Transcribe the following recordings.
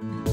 Thank you.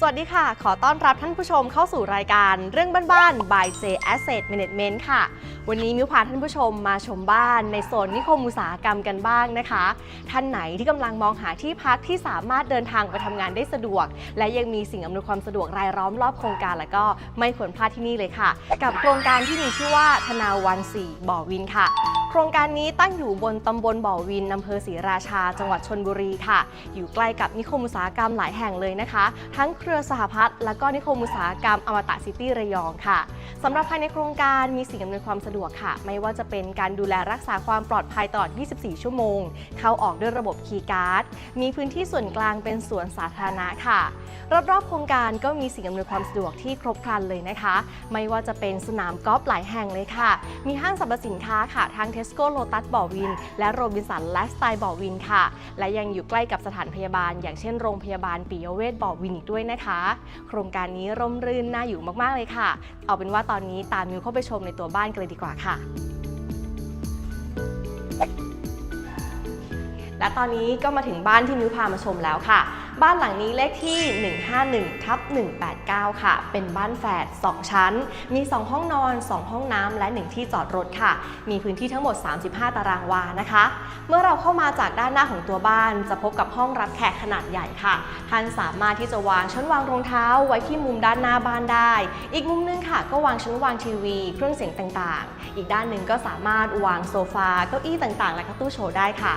สวัสดีค่ะ ขอต้อนรับท่านผู้ชมเข้าสู่รายการเรื่องบ้านๆ by J Asset Management ค่ะ วันนี้มิวพาท่านผู้ชมมาชมบ้านในโซนนิคมอุตสาหกรรมกันบ้างนะคะ ท่านไหนที่กำลังมองหาที่พักที่สามารถเดินทางไปทำงานได้สะดวก และยังมีสิ่งอำนวยความสะดวกรายล้อมรอบโครงการ แล้วก็ไม่ควรพลาดที่นี่เลยค่ะ กับโครงการที่มีชื่อว่าธนาวัน4บ่อวินค่ะ โครงการนี้ตั้งอยู่บนตำบลบ่อวินอำเภอศรีราชา จังหวัดชนบุรีค่ะ อยู่ใกล้กับนิคมอุตสาหกรรมหลายแห่งเลยนะคะ ทั้งเครือสหพัฒน์และก็นิคมอุตสาหกรรมอมตะซิตี้ระยองค่ะสำหรับภายในโครงการมีสิ่งอำนวยความสะดวกค่ะ ไม่ว่าจะเป็นการดูแลรักษาความปลอดภัยตลอด 24 ชั่วโมง เข้าออกด้วยระบบคีย์การ์ด มีพื้นที่ส่วนกลางเป็นสวนสาธารณะค่ะรอบๆโครงการก็มีสิ่งอำนวยความสะดวกที่ครบครันเลยนะคะ ไม่ว่าจะเป็นสนามกอล์ฟหลายแห่งเลยค่ะ มีห้างสรรพสินค้าค่ะทั้งทสโก้โลตัสบ่อวิน และโรบินสันไลฟ์สไตล์บ่อวินค่ะ และยังอยู่ใกล้กับสถานพยาบาล อย่างเช่นโรงพยาบาลปิยเวชบ่อวินอีกด้วยนะคะ โครงการนี้ร่มรื่นน่าอยู่มากๆเลยค่ะ เอาเป็นว่าตอนนี้ตามมิวเข้าไปชมในตัวบ้านกันเลยดีกว่าค่ะและตอนนี้ก็มาถึงบ้านที่มิวพามาชมแล้วค่ะ บ้านหลังนี้เลขที่ 151ทับ189 ค่ะ เป็นบ้านแฝด2 ชั้น มี 2 ห้องนอน 2 ห้องน้ำและ 1 ที่จอดรถค่ะ มีพื้นที่ทั้งหมด 35 ตารางวานะคะ เมื่อเราเข้ามาจากด้านหน้าของตัวบ้าน จะพบกับห้องรับแขกขนาดใหญ่ค่ะ ท่านสามารถที่จะวางชั้นวางรองเท้าไว้ที่มุมด้านหน้าบ้านได้ อีกมุมนึงค่ะ ก็วางชั้นวางทีวี เครื่องเสียงต่างๆ อีกด้านหนึ่งก็สามารถวางโซฟา เก้าอี้ต่างๆ และก็ตู้โชว์ได้ค่ะ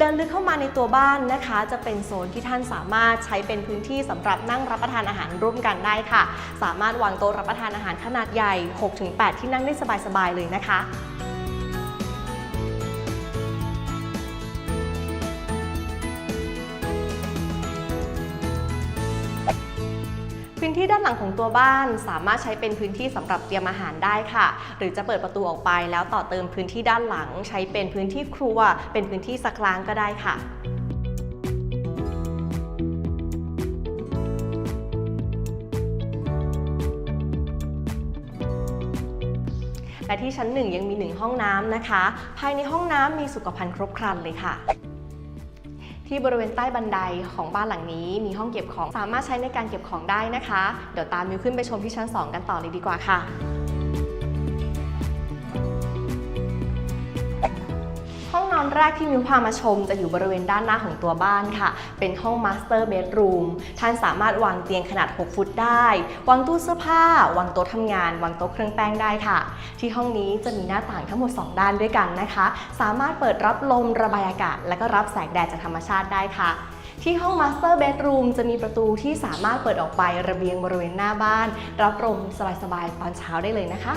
เดินลึกเข้ามาในตัวบ้านนะคะ จะเป็นโซนที่ท่านสามารถใช้เป็นพื้นที่สำหรับนั่งรับประทานอาหารร่วมกันได้ค่ะ สามารถวางโต๊ะรับประทานอาหารขนาดใหญ่ 6-8 ที่นั่งได้สบายๆเลยนะคะ ที่ด้านหลังของตัวบ้านสามารถใช้เป็นพื้นที่สำหรับเตรียมอาหารได้ค่ะ หรือจะเปิดประตูออกไปแล้วต่อเติมพื้นที่ด้านหลัง ใช้เป็นพื้นที่ครัว เป็นพื้นที่ซักล้างก็ได้ค่ะและที่ชั้นหนึ่งยังมีหนึ่งห้องน้ำนะคะ ภายในห้องน้ำมีสุขภัณฑ์ครบครันเลยค่ะ ที่บริเวณใต้บันไดของบ้านหลังนี้ มีห้องเก็บของสามารถใช้ในการเก็บของได้นะคะ เดี๋ยวตามมิวขึ้นไปชมที่ชั้น 2 กันต่อเลยดีกว่าค่ะ นอนแรกที่มิวพามาชมจะอยู่บริเวณด้านหน้าของตัวบ้านค่ะ เป็นห้องมาสเตอร์เบดรูมท่านสามารถวางเตียงขนาด 6 ฟุตได้ วางตู้เสื้อผ้า วางโต๊ะทำงาน วางโต๊ะเครื่องแป้งได้ค่ะ ที่ห้องนี้จะมีหน้าต่างทั้งหมด 2 ด้านด้วยกันนะคะ สามารถเปิดรับลมระบายอากาศ และก็รับแสงแดดจากธรรมชาติได้ค่ะที่ห้องมาสเตอร์เบดรูมจะมีประตูที่สามารถเปิดออกไประเบียงบริเวณหน้าบ้าน รับลมสบายๆตอนเช้าได้เลยนะคะ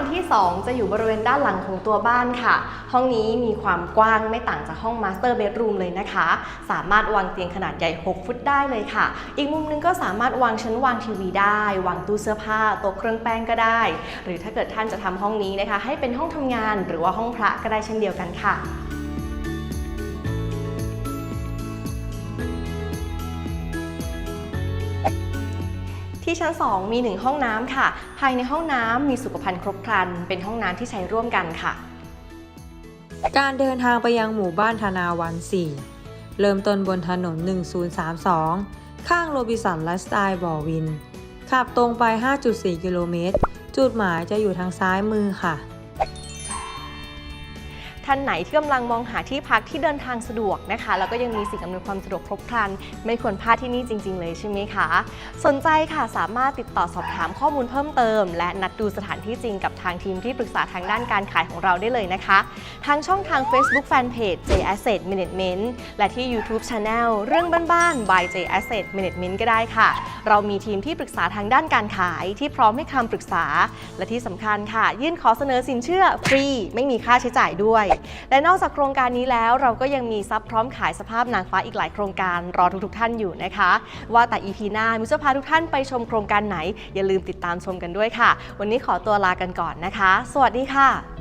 อนที่ 2 จะอยู่บริเวณด้านหลังของตัวบ้านค่ะ ห้องนี้มีความกว้างไม่ต่างจากห้องมาสเตอร์เบดรูมเลยนะคะ สามารถวางเตียงขนาดใหญ่ 6 ฟุตได้เลยค่ะ อีกมุมนึงก็สามารถวางชั้นวางทีวีได้ วางตู้เสื้อผ้าโต๊ะเครื่องแป้งก็ได้ หรือถ้าเกิดท่านจะทำห้องนี้นะคะ ให้เป็นห้องทำงานหรือว่าห้องพระก็ได้เช่นเดียวกันค่ะ ที่ชั้น 2 มี 1 ห้องน้ำค่ะ ภายในห้องน้ำมีสุขภัณฑ์ครบครัน เป็นห้องน้ำที่ใช้ร่วมกันค่ะ การเดินทางไปยังหมู่บ้านธนาวัน 4 เริ่มต้นบนถนน 1032 ข้างโรบิสันไลฟ์สไตล์บ่อวิน ขับตรงไป 5.4 กิโลเมตร จุดหมายจะอยู่ทางซ้ายมือค่ะ ท่านไหนที่กำลังมองหาที่พักที่เดินทางสะดวกนะคะแล้วก็ยังมีสิ่งอำนวยความสะดวกครบครัน ไม่ควรพลาดที่นี่จริง ๆ เลยใช่ไหมคะ สนใจค่ะสามารถติดต่อสอบถามข้อมูลเพิ่มเติม และนัดดูสถานที่จริงกับทางทีมที่ปรึกษาทางด้านการขายของเราได้เลยนะคะ ทางช่องทาง Facebook Fanpage J Asset Management และที่ YouTube Channel เรื่องบ้านๆ by J Asset Management ก็ได้ค่ะ เรามีทีมที่ปรึกษาทางด้านการขายที่พร้อมให้คำปรึกษา และที่สำคัญค่ะ ยื่นขอเสนอสินเชื่อฟรี ไม่มีค่าใช้จ่ายด้วยและนอกจากโครงการนี้แล้วเราก็ยังมีซับพร้อมขายสภาพนางฟ้าอีกหลายโครงการรอทุกๆท่านอยู่นะคะ ว่าแต่ EP หน้ามิวจะพาทุกท่านไปชมโครงการไหน อย่าลืมติดตามชมกันด้วยค่ะ วันนี้ขอตัวลากันก่อนนะคะ สวัสดีค่ะ